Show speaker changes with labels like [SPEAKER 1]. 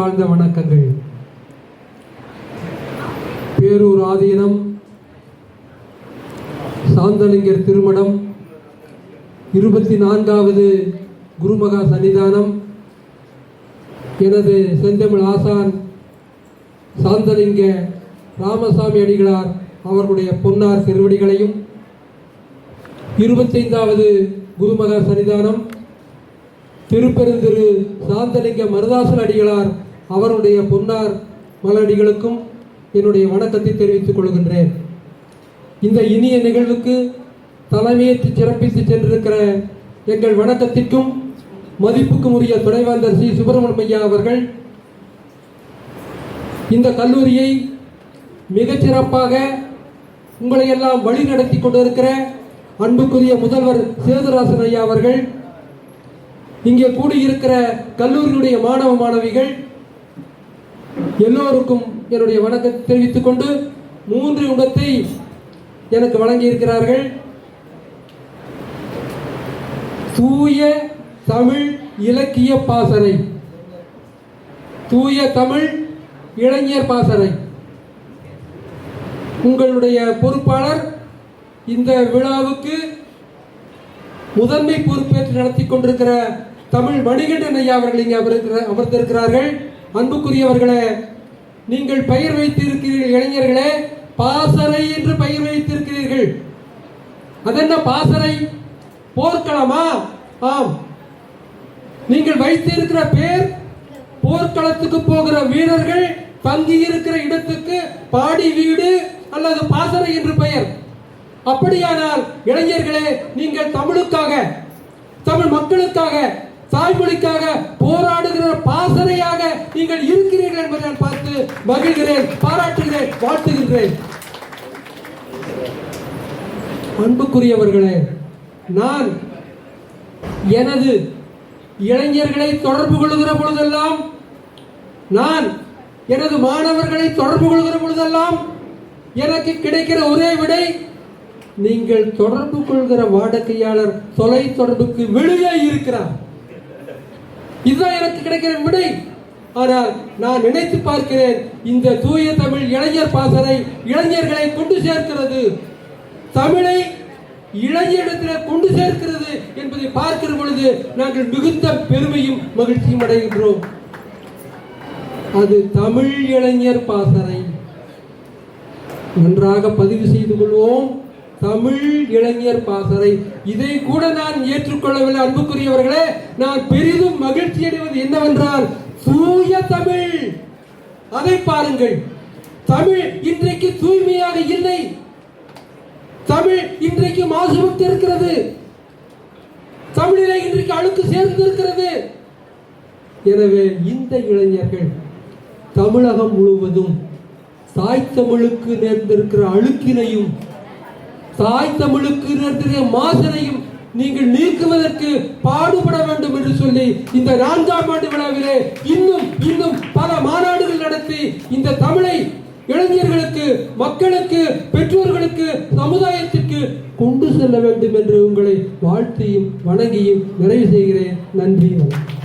[SPEAKER 1] ஆழ்ந்த வணக்கங்கள். பேரூர் ஆதீனம் சாந்தலிங்கர் திருமடம் இருபத்தி நான்காவது குருமகா சன்னிதானம் எனது செந்தமிழ் ஆசான் சாந்தலிங்க ராமசாமி அடிகளார் அவர்களுடைய பொன்னார் திருவடிகளையும் இருபத்தைந்தாவது குருமகா சன்னிதானம் திருப்பெருந்திரு சாந்தலிங்க மருதாசன் அடிகளார் அவருடைய பொன்னார் மலடிகளுக்கும் என்னுடைய வணக்கத்தை தெரிவித்துக் கொள்கின்றேன். இந்த இனிய நிகழ்வுக்கு தலைமையேற்று சிறப்பித்து சென்றிருக்கிற எங்கள் வணக்கத்திற்கும் மதிப்புக்கும் உரிய துணைவேந்தர் சி சுப்பிரமணியம் ஐயா அவர்கள் இந்த கல்லூரியை மிகச்சிறப்பாக உங்களை எல்லாம் வழி நடத்தி கொண்டிருக்கிற அன்புக்குரிய முதல்வர் சேதுராசன் ஐயா அவர்கள் இங்கே கூடியிருக்கிற கல்லூரியினுடைய மாணவ மாணவிகள் எல்லோருக்கும் என்னுடைய வணக்கத்தை தெரிவித்துக் கொண்டு மூன்று உடத்தை எனக்கு வழங்கியிருக்கிறார்கள். தூய தமிழ் இலக்கிய பாசறை. தூய தமிழ் இளைஞர் பாசறை. உங்களுடைய பொறுப்பாளர் இந்த விழாவுக்கு முதன்மை பொறுப்பேற்று நடத்தி கொண்டிருக்கிற தமிழ் வணிகண்டன் ஐயா அவர்கள் இங்கே அமர்ந்திருக்கிறார்கள். அன்புக்குரியவர்களே நீங்கள் பயிர் வைத்திருக்கிறீர்கள் இளைஞர்களே. பாசறை என்று பயிர் வைத்திருக்கிறீர்கள். அதென்ன பாசறை? போர்க்களமா? ஆம். நீங்கள் வைத்திருக்கிற பேர் போர்க்களத்துக்கு போகிற வீரர்கள் தங்கி இருக்கிற இடத்துக்கு பாடி வீடு அல்லது பாசறை என்று பெயர். அப்படியானால் இளைஞர்களே நீங்கள் தமிழுக்காக தமிழ் மக்களுக்காக தாய்மொழிக்காக போராடுகிற பாசறையாக நீங்கள் இருக்கிறீர்கள் என்பதை நான் பார்த்து மகிழ்கிறேன் பாராட்டுகிறேன் வாழ்த்துகின்றேன் அன்புக்குரியவர்களே நான் எனது இளைஞர்களை தொடர்பு கொள்கிற பொழுதெல்லாம் நான் எனது மாணவர்களை தொடர்பு கொள்கிற பொழுதெல்லாம் எனக்கு கிடைக்கிற ஒரே விடை நீங்கள் தொடர்பு கொள்கிற வாடிக்கையாளர் தொலை தொடர்புக்கு வெளியே இருக்கிறார். இதுதான் எனக்கு கிடைக்கிற விடை. ஆனால் நான் நினைத்து பார்க்கிறேன் இந்த தூய தமிழ் இளைஞர் பாசனை இளைஞர்களை கொண்டு சேர்க்கிறது. தமிழை இளைஞரிடத்தில் கொண்டு சேர்க்கிறது என்பதை பார்க்கிற பொழுது நாங்கள் மிகுந்த பெருமையும் மகிழ்ச்சியும் அடைகின்றோம். அது தமிழ் இளைஞர் பாசறை. நன்றாக பதிவு செய்து கொள்வோம். தமிழ் இளைஞர் பாசறை. இதை கூட நான் ஏற்றுக்கொள்ளவில்லை அன்புக்குரியவர்களே. நான் பெரிதும் மகிழ்ச்சி அடைவது என்னவென்றால் தூய தமிழ். அதை பாருங்கள். தமிழ் இன்றைக்கு தூய்மையாக இல்லை. தமிழ் இன்றைக்கு மாசுபட்டு இருக்கிறது. தமிழிலே இன்றைக்கு அழுக்கு சேர்ந்து இருக்கிறது எனவே இந்த இளைஞர்கள் தமிழகம் முழுவதும் தாய் தமிழுக்கு நேர்ந்திருக்கிற அழுக்கினையும் தாய் தமிழுக்கு நேர்ந்திருக்கிற மாசனையும் நீங்கள் நீக்குவதற்கு பாடுபட வேண்டும் என்று சொல்லி இந்த நான்காம் ஆண்டு விழாவிலே இன்னும் இன்னும் பல மாநாடுகள் நடத்தி இந்த தமிழை இளைஞர்களுக்கு மக்களுக்கு பெற்றோர்களுக்கு சமுதாயத்திற்கு கொண்டு செல்ல வேண்டும் என்று உங்களை வாழ்த்தியும் வணங்கியும் நிறைவு செய்கிறேன். நன்றி வணக்கம்.